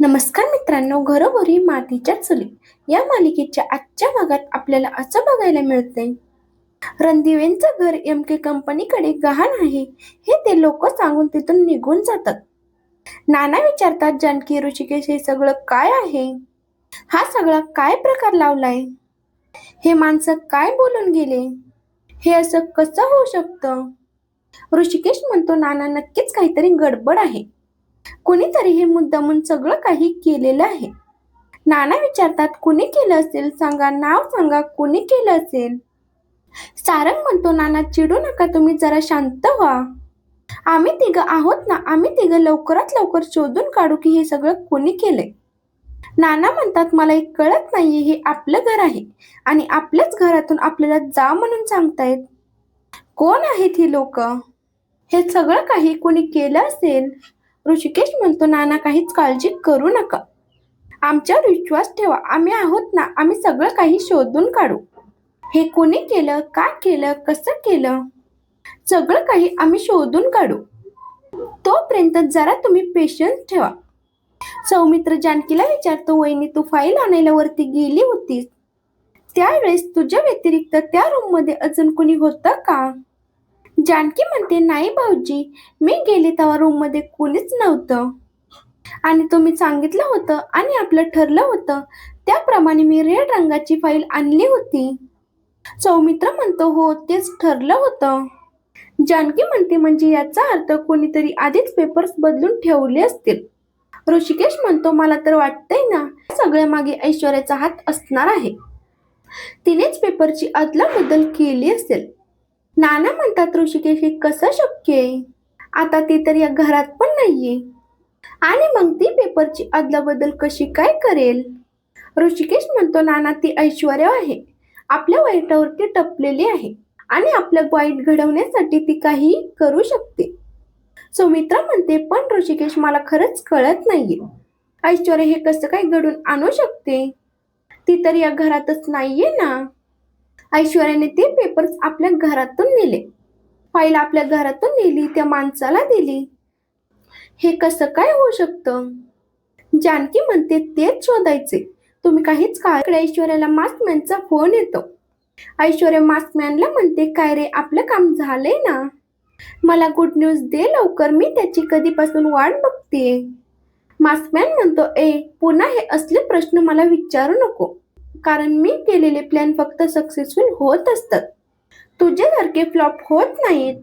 नमस्कार मित्रांनो घरोघरी मातीच्या चुली. या मालिकेच्या आजच्या भागात आपल्याला असं बघायला मिळते रणदिवेंचं घर एम के कंपनीकडे गहाण आहे. हे ते लोक सांगून तिथून निघून जातात. नाना विचारतात जानकी ऋषिकेश हे सगळं काय आहे? हा सगळा काय प्रकार लावलाय? हे माणसं काय बोलून गेले? हे असं कसं होऊ शकतं? ऋषिकेश म्हणतो नाना नक्कीच काहीतरी गडबड आहे. कुणीतरी हे मुद्दामून सगळं काही केलेलं आहे. नाना विचारतात कुणी केलं असेल? सांगा नाव सांगा कुणी केलं असेल? सारंग म्हणतो नाना चिडू नका तुम्ही जरा शांत व्हा. आम्ही तिघं आहोत ना आम्ही तिघं लवकरात लवकर शोधून काढू की हे सगळं कोणी केलंय. नाना म्हणतात मला एक कळत नाहीये हे आपलं घर आहे आणि आपल्याच घरातून आपल्याला जा म्हणून सांगतायत. कोण आहेत ही लोक? हे सगळं काही कोणी केलं असेल? ऋषिकेश म्हणतो नाना काहीच काळजी करू नका. आमच्यावर विश्वास ठेवा. आम्ही आहोत ना आम्ही सगळं काही शोधून काढू. हे कोणी केलं? का केलं? कसं केलं? सगळं काही आम्ही शोधून काढू. तोपर्यंत जरा तुम्ही पेशन्स ठेवा. सौमित्र जानकीला विचारतो वहिनी तू फाईल आणायला वरती गेली होतीस. त्यावेळेस तुझ्या व्यतिरिक्त त्या रूममध्ये अजून कोणी होतं का? जानकी म्हणते नाही भाऊजी मी गेले तेव्हा रूममध्ये कोणीच नव्हतं. आणि तुम्ही सांगितलं होतं आणि आपलं ठरलं होतं. त्याप्रमाणे मी रेड रंगाची फाईल आणली होती. सौमित्र म्हणतो हो तेच ठरलं होतं. जानकी म्हणते म्हणजे याचा अर्थ कोणीतरी आधीच पेपर्स बदलून ठेवले असतील. ऋषिकेश म्हणतो मला तर वाटतंय ना सगळ्या मागे ऐश्वर्याचा हात असणार आहे. तिनेच पेपरची अदला बदल केली असेल. नाना म्हणतात ऋषिकेश हे कसं शक्य आहे? आता ती तर या घरात पण नाहीये. आणि मग ती पेपरची अदला बदल कशी काय करेल? ऋषिकेश म्हणतो नाना ती ऐश्वर्या आहे. आपल्या वाईटावरती टपलेली आहे. आणि आपलं वाईट घडवण्यासाठी ती काही करू शकते. सुमित्रा म्हणते पण ऋषिकेश मला खरंच कळत नाहीये. ऐश्वर्या हे कसं काय घडून आणू शकते? ती तर या घरातच नाहीये ना. ऐश्वर्याने ते पेपर्स आपल्या घरातून नेले. फाईल आपल्या घरातून नेली त्या माणसाला दिली. हे कसं काय होऊ शकतं? जानकी म्हणते तेच शोधायचे. तुम्ही काहीच काळ ऐश्वर्याला मास्कमॅनचा फोन येतो. ऐश्वर्या मास्कमॅनला म्हणते काय रे आपलं काम झालंय ना? मला गुड न्यूज दे लवकर मी त्याची कधीपासून वाट बघते. मास्कमॅन म्हणतो ए पुन्हा हे असले प्रश्न मला विचारू नको. कारण मी केलेले प्लॅन फक्त सक्सेसफुल होत असतात. तुझ्यासारखे फ्लॉप होत नाहीत.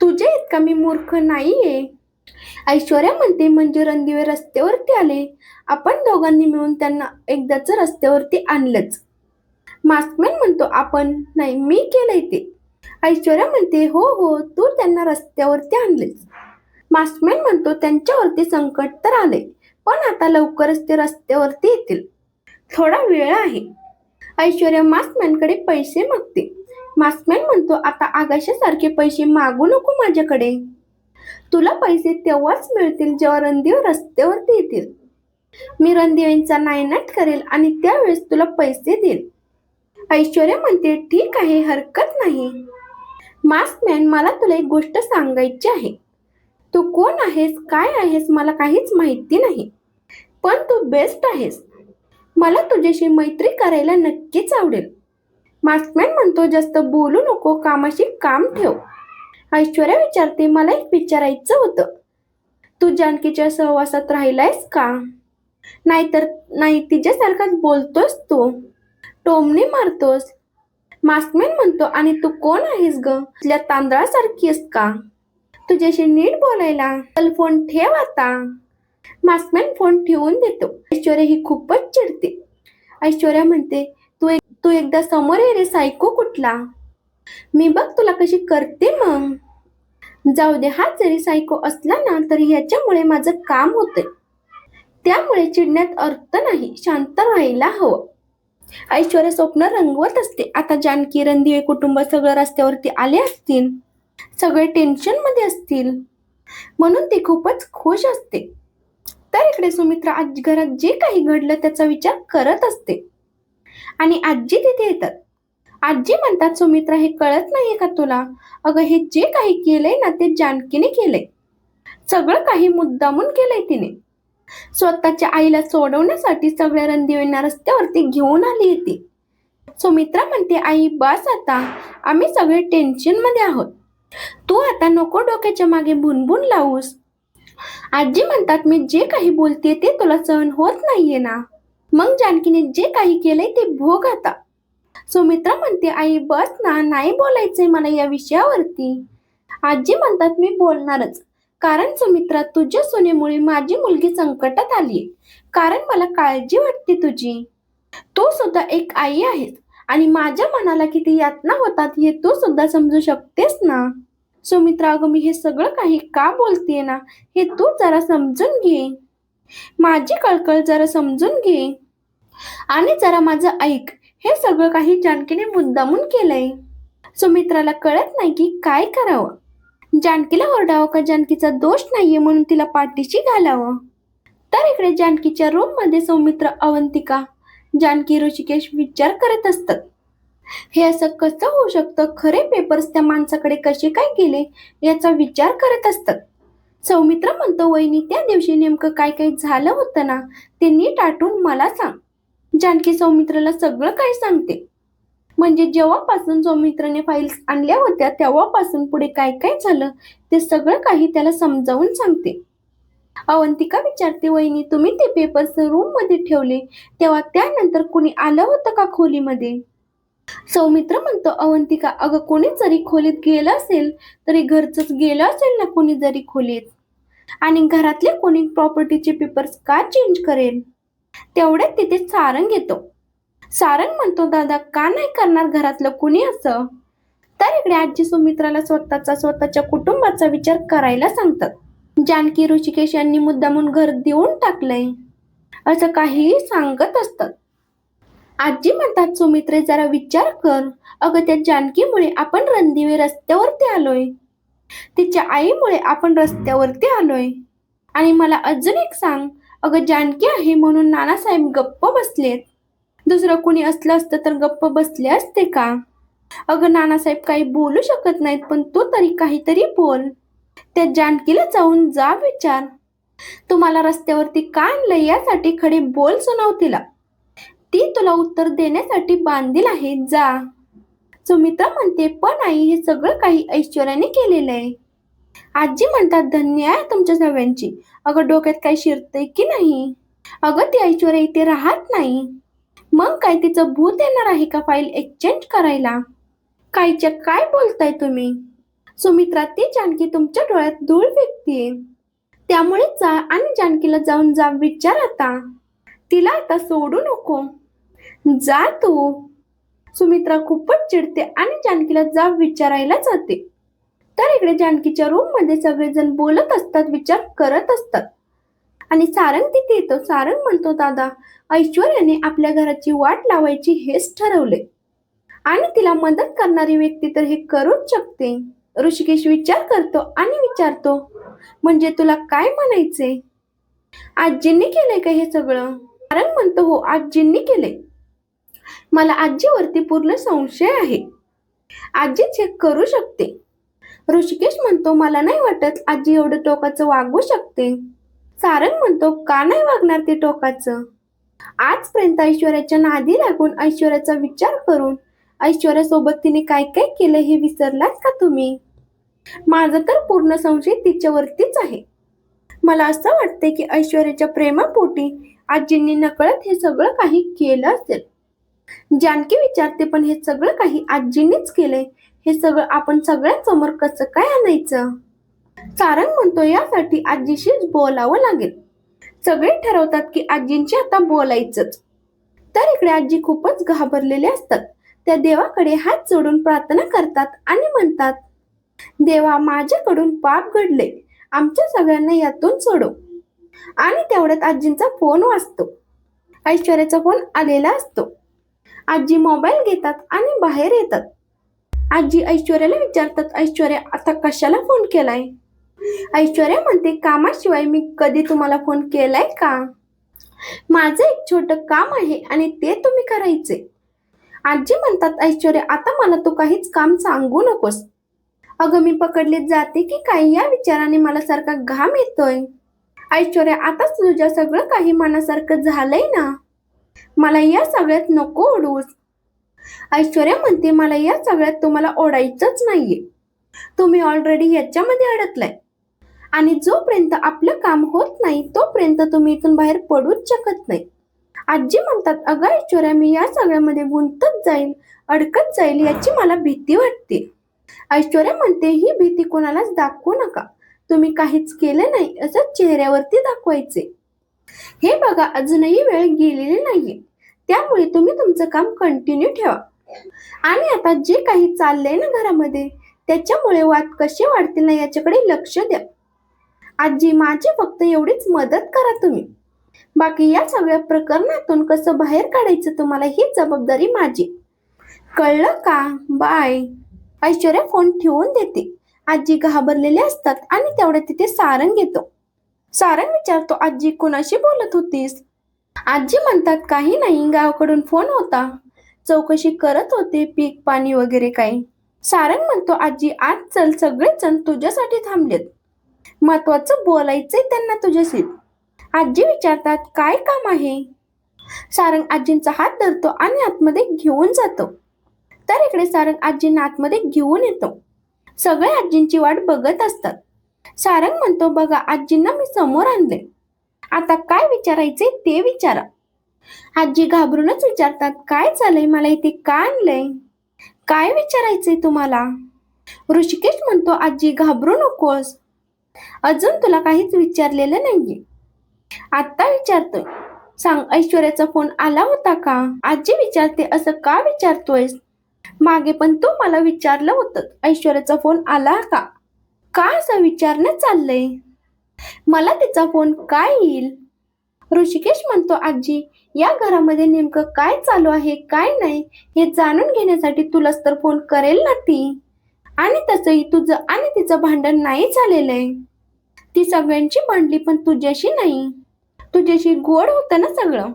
तुझे इतका मी मूर्ख नाहीये. ऐश्वर्या म्हणते म्हणजे रणदिवे रस्त्यावरती आले. आपण दोघांनी मिळून त्यांना एकदाच रस्त्यावरती आणलंच. मास्कमॅन म्हणतो आपण? नाही मी केलंय ते. ऐश्वर्या म्हणते हो हो तू त्यांना रस्त्यावरती आणलेस. मास्कमॅन म्हणतो त्यांच्यावरती संकट तर आले पण आता लवकरच ते रस्त्यावरती येतील. थोडा वेळ आहे. ऐश्वर्या मास्कमॅनकडे पैसे मागते. मास्कमॅन म्हणतो आता आगाशासारखे पैसे मागू नको माझ्याकडे. तुला पैसे तेव्हाच मिळतील जेव्हा रणदेव रस्त्यावरती येतील. मी रणदेवींचा नायनाट करेल आणि त्यावेळेस तुला पैसे देईल. ऐश्वर्या म्हणते ठीक आहे हरकत नाही. मास्कमॅन मला तुला एक गोष्ट सांगायची आहे. तू कोण आहेस काय आहेस मला काहीच माहिती नाही. पण तू बेस्ट आहेस. मला तुझ्याशी मैत्री करायला नक्कीच आवडेल. मास्कमॅन म्हणतो जास्त बोलू नको कामाशी काम ठेव. ऐश्वर्या विचारते मला एक विचारायचं होतं. तू जानकीच्या सहवासात राहिलायस का? नाहीतर नाही तिच्यासारखाच बोलतोस तू. टोमने मारतोस. मास्कमॅन म्हणतो आणि तू कोण आहेस ग? तांदळासारखी आहेस का? तुझ्याशी नीट बोलायला. चल फोन ठेव आता. मास्कमॅन फोन ठेवून देतो. ऐश्वर्या ही खूपच चिडते. ऐश्वर्या म्हणते तू एक तू एकदा समोर ये रे सायको कुठला? मी बघ तुला कशी करते मग. जाऊ दे हा जरी सायको असला ना तरी ह्याच्यामुळे माझं काम होतंय. त्यामुळे चिडण्यात अर्थ नाही शांत राहायला हवं. ऐश्वर्या स्वप्न रंगवत असते. आता जानकी रणदिवे कुटुंब सगळं रस्त्यावरती आले असतील. सगळे टेन्शनमध्ये असतील. म्हणून ती खूपच खुश असते. तर इकडे सुमित्रा आज घरात जे काही घडलं त्याचा विचार करत असते. आणि आजी तिथे येतात. आजी म्हणतात सुमित्रा हे कळत नाहीये का तुला? अगं हे जे काही केलंय ना ते जानकीने केलंय. सगळं काही मुद्दामून केलंय तिने. स्वतःच्या आईला सोडवण्यासाठी सगळ्या रणदिवेंना रस्त्यावरती घेऊन आली होती. सुमित्रा म्हणते आई बस आता. आम्ही सगळे टेन्शनमध्ये आहोत. तू आता नको डोक्याच्या मागे भुनभुन लावूस. आजी म्हणतात मी जे काही बोलते ते तुला सहन होत नाहीये ना. मग जानकीने जे काही केलंय ते भोग आता. सुमित्रा म्हणते आई बस ना नाही बोलायचंय मला या विषयावरती. आजी म्हणतात मी बोलणारच. कारण सुमित्रा तुझ्या सुनेमुळे माझी मुलगी संकटात आली कारण मला काळजी वाटते तुझी. तू सुद्धा एक आई आहेस आणि माझ्या मनाला किती यातना होतात हे तू सुद्धा समजू शकतेस ना. सुमित्रा अगं मी हे सगळं काही का बोलतेय ना? हे तू जरा समजून घे. माझी कळकळ जरा समजून घे. आणि जरा माझं ऐक. हे सगळं काही जानकीने मुद्दामून केलंय. सुमित्राला कळत नाही की काय करावं. जानकीला ओरडावं का? जानकीचा दोष नाहीये म्हणून तिला पाठीशी घालावं. तर इकडे जानकीच्या रूममध्ये सौमित्र अवंतिका जानकी ऋषिकेश विचार करत असतात. हे असं कसं होऊ शकतं? खरे पेपर्स त्या माणसाकडे कसे काय गेले? याचा विचार करत असतात. सौमित्र म्हणतो वहिनी त्या दिवशी नेमकं काय काय झालं होतं ना? ते नीट आठवून मला सांग. जानकी सौमित्राला सगळं काय सांगते. म्हणजे जेव्हापासून सौमित्रने फाईल्स आणल्या होत्या तेव्हापासून पुढे काय काय झालं ते सगळं काही त्याला समजावून सांगते. अवंतिका विचारते वहिनी तुम्ही ते पेपर्स रूममध्ये ठेवले? तेव्हा त्यानंतर कुणी आलं होतं का खोलीमध्ये? सौमित्र म्हणतो अवंतिका अगं कोणी जरी खोलीत गेलं असेल तरी घरचंच गेलं असेल ना कोणी जरी खोलीत? आणि घरातले कोणी प्रॉपर्टीचे पेपर्स का चेंज करेल तेवढ्यात तिथे सारंग येतो. सारंग म्हणतो दादा का नाही करणार घरातलं कुणी असं? तर इकडे आजी सुमित्राला स्वतःचा स्वतःच्या कुटुंबाचा विचार करायला सांगतात. जानकी ऋषिकेश यांनी मुद्दामून घर देऊन टाकलंय. असं काहीही सांगत असतात. आजी म्हणतात सुमित्रे जरा विचार कर. अगं त्या जानकीमुळे आपण रणदिवे रस्त्यावरती आलोय. तिच्या आईमुळे आपण रस्त्यावरती आलोय. आणि मला अजून एक सांग. अगं जानकी आहे म्हणून नानासाहेब गप्प बसलेत. दुसरं कोणी असलं असतं तर गप्प बसले असते का? अगं नानासाहेब काही बोलू शकत नाहीत पण तू तरी काहीतरी बोल. त्या जानकीला जाऊन जा विचार. तुम्हाला रस्त्यावरती का आणलं यासाठी खडे बोल सुनाव तिला ती तुला उत्तर देण्यासाठी बांधील आहे. जा. सुमित्रा म्हणते पण आई हे सगळं काही ऐश्वर्याने केलेलं आहे. आजी म्हणतात धन्य आहे तुमच्या सगळ्यांची. अगं डोक्यात काही शिरतंय की नाही? अगं ती ऐश्वर्या इथे राहत नाही. मग काय तिचं भूत येणार आहे का फाईल एक्सचेंज करायला? कायच्या काय बोलताय तुम्ही? सुमित्रा ती जानकी तुमच्या डोळ्यात धूळ फेकतीये. त्यामुळे जा आणि जानकीला जाऊन जा विचार आता. तिला आता सोडू नको. जा तू. सुमित्रा खूपच चिडते आणि जानकीला जा विचारायला जाते. तर इकडे जानकीच्या रूममध्ये सगळेजण बोलत असतात विचार करत असतात. आणि सारंग तिथे येतो. सारंग म्हणतो दादा ऐश्वर्याने आपल्या घराची वाट लावायची हेच ठरवले. आणि तिला मदत करणारी व्यक्ती तर हे करूच शकते. ऋषिकेश विचार करतो आणि विचारतो म्हणजे तुला काय म्हणायचे आजींनी केलंय का हे सगळं? सारंग म्हणतो हो आजींनी केलंय. मला आजीवरती पूर्ण संशय आहे. आजी चेक करू शकते. ऋषिकेश म्हणतो मला नाही वाटत आजी एवढं टोकाचं वागू शकते. सारंग म्हणतो का नाही वागणार ते टोकाचं? आजपर्यंत ऐश्वर्याच्या नादी लागून ऐश्वर्याचा विचार करून ऐश्वर्यासोबत तिने काय काय केलं हे विसरलात का तुम्ही? माझं तर पूर्ण संशय तिच्यावरतीच आहे. मला असं वाटते की ऐश्वर्याच्या प्रेमापोटी आजींनी नकळत हे सगळं काही केलं असेल. जानकी विचारते पण हे सगळं काही आजींनीच केलंय? हे सगळं आपण सगळ्यांसमोर कसं काय आणायचं? सारंग म्हणतो यासाठी आजीशीच बोलावं लागेल. सगळे ठरवतात की आजींची आता बोलायचंच. तर इकडे आजी खूपच घाबरलेले असतात. त्या देवाकडे हात जोडून प्रार्थना करतात आणि म्हणतात देवा माझ्याकडून पाप घडले. आमच्या सगळ्यांना यातून सोडव. आणि तेवढ्यात आजींचा फोन वाचतो ऐश्वर्याचा फोन आलेला असतो. आजी मोबाईल घेतात आणि बाहेर येतात. आजी ऐश्वर्याला विचारतात ऐश्वर्या आता कशाला फोन केलाय? ऐश्वर्या म्हणते कामाशिवाय मी कधी तुम्हाला फोन केलाय का? माझं एक छोट काम आहे आणि ते तुम्ही करायचे. आजी म्हणतात ऐश्वर्या आता मला तू काहीच काम सांगू नकोस. अगं मी पकडले जाते की काय? या विचाराने मला सारखा घाम येतोय. ऐश्वर्या आताच तुझ्या सगळं काही मनासारखं झालंय ना? मला या सगळ्यात नको ओढूस. ऐश्वर्या म्हणते मला या सगळ्यात तुम्हाला ओढायचंच नाहीये. तुम्ही ऑलरेडी याच्यामध्ये अडकलाय. आणि जोपर्यंत आपलं काम होत नाही तोपर्यंत तुम्ही इथून बाहेर पडूच शकत नाही. आजी म्हणतात अगं ऐश्वर्या मी या सगळ्यामध्ये गुंतत जाईल अडकत जाईल याची मला भीती वाटते. ऐश्वर्या म्हणते ही भीती कोणालाच दाखवू नका. तुम्ही काहीच केलं नाही असं चेहऱ्यावरती दाखवायचे. हे बघा अजूनही वेळ गेलेली नाहीये. त्यामुळे तुम्ही तुमचं काम कंटिन्यू ठेवा. आणि आता जे काही चाललंय ना घरामध्ये त्याच्यामुळे वाद कसे वाढतील ना याच्याकडे लक्ष द्या. आजी माझी फक्त एवढीच मदत करा तुम्ही. बाकी या सगळ्या प्रकरणातून कसं बाहेर काढायचं तुम्हाला ही जबाबदारी माझी. कळलं का? बाय. ऐश्वर्या फोन ठेवून देते. आजी घाबरलेले असतात आणि तेवढ्या तिथे सारंग येतो. सारंग विचारतो आजी कोणाशी बोलत होतीस? आजी म्हणतात काही नाही गावाकडून फोन होता. चौकशी करत होते पीक पाणी वगैरे काही. सारंग म्हणतो आजी आज चल सगळेजण तुझ्यासाठी थांबलेत. महत्वाचं बोलायचंय त्यांना तुझ्याशी आजी विचारतात काय काम आहे? सारंग आजींचा हात धरतो आणि आतमध्ये घेऊन जातो. तर इकडे सारंग आजींना आतमध्ये घेऊन येतो. सगळे आजींची वाट बघत असतात. सारंग म्हणतो बघा आजींना मी समोर आणले आता काय विचारायचे ते विचारा. आजी घाबरूनच विचारतात काय चालय मला इथे का आणलंय? काय विचारायचंय तुम्हाला? ऋषिकेश म्हणतो आजी घाबरू नकोस. अजून तुला काहीच विचारलेलं नाहीये. आता विचारतोय. सांग ऐश्वर्याचा फोन आला होता का? आजी विचारते असं का विचारतोयस? मागे पण तू मला विचारलं होतं. ऐश्वर्याचा फोन आला का? काय असं विचारणं चाललंय? मला तिचा फोन काय येईल? ऋषिकेश म्हणतो आजी या घरामध्ये नेमकं काय चालू आहे काय नाही हे जाणून घेण्यासाठी तुलाच तर फोन करेल ना ती. आणि तसंही तुझं आणि तिचं भांडण नाही झालेलं आहे. ती सगळ्यांची भांडली पण तुझ्याशी नाही. तुझ्याशी गोड होतं ना सगळं.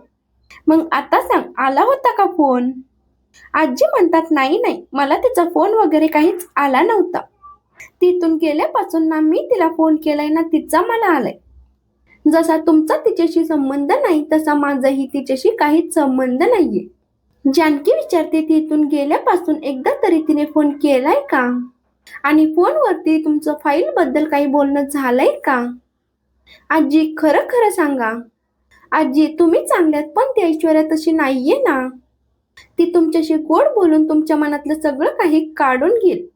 मग आता सांग आला होता का फोन? आजी म्हणतात नाही नाही मला तिचा फोन वगैरे काहीच आला नव्हता. तिथून गेल्यापासून ना मी तिला फोन केलाय ना तिचा मला आलाय. जसा तुमचा तिच्याशी संबंध नाही तसा माझाही तिच्याशी काहीच संबंध नाहीये. जानकी विचारते तिथून गेल्यापासून एकदा तरी तिने फोन केलाय का? आणि फोनवरती तुमचं फाईल बद्दल काही बोलणं झालंय का? आजी खरं खरं सांगा. आजी तुम्ही चांगल्यात पण ती ऐश्वर्या तशी नाहीये ना. ती तुमच्याशी गोड बोलून तुमच्या मनातलं सगळं काही काढून घेईल.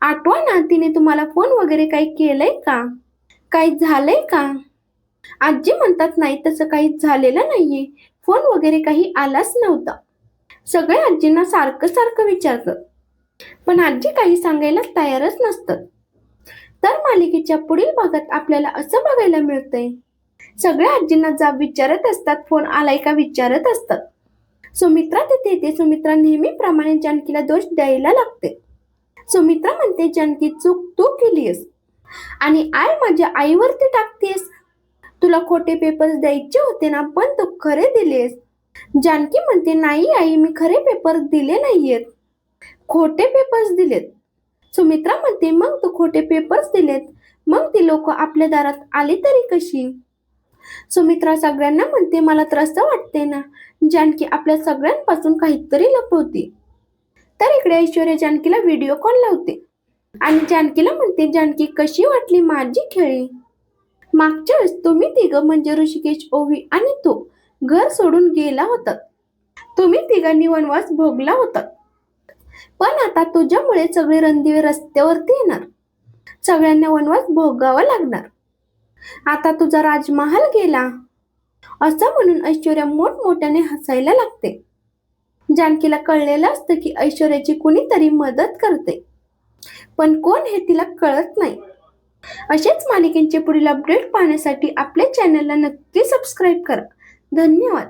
आठवा ना तिने तुम्हाला फोन वगैरे काही केलंय का? काही झालंय का? आजी म्हणतात नाही तसं काही झालेलं नाहीये. फोन वगैरे काही आलाच नव्हता. सगळे आजींना सारखं सारखं विचारतं पण आजी काही सांगायला तयारच नसतात. तर मालिकेच्या पुढील भागात आपल्याला असं बघायला मिळतंय. सगळ्या आजींना जाब विचारत असतात फोन आलाय का? विचारत असतात. सुमित्रा तिथे येते. सुमित्रा नेहमीप्रमाणे जानकीला दोष द्यायला लागते. सुमित्रा म्हणते जानकी चूक तू केलीस आणि आय माझ्या आईवरती टाकतेस तुला खोटे पेपर्स द्यायचे होते ना पण तू खरे दिलेस. जानकी म्हणते नाही आई मी खरे पेपर दिले नाहीयेत. खोटे पेपर्स दिलेत. सुमित्रा म्हणते मग तू खोटे पेपर्स दिलेत. मग ती लोक आपल्या दारात आली तरी कशी? सुमित्रा सगळ्यांना म्हणते मला त्रस्त वाटते ना. जानकी आपल्या सगळ्यांपासून काहीतरी लपवते. तर इकडे ऐश्वर्या जानकीला व्हिडिओ कॉल लावते. आणि जानकीला म्हणते जानकी कशी वाटली माझी खेळी? मागच्या वेळेस तुम्ही तिघं म्हणजे ऋषिकेश ओवी आणि तू घर सोडून गेला होता. तुम्ही तिघांनी वनवास भोगला होता. पण आता तुझ्यामुळे सगळे रणदिवे रस्त्यावरती येणार. सगळ्यांना वनवास भोगावा लागणार. आता तुझा राजमहाल गेला. असं म्हणून ऐश्वर्या मोठमोठ्याने हसायला लागते. जानकीला कळलेलं असतं की ऐश्वर्याची कुणीतरी मदत करते. पण कोण हे तिला कळत नाही. असेच मालिकेंचे पुढील अपडेट पाहण्यासाठी आपल्या चॅनलला नक्की सबस्क्राईब करा. धन्यवाद.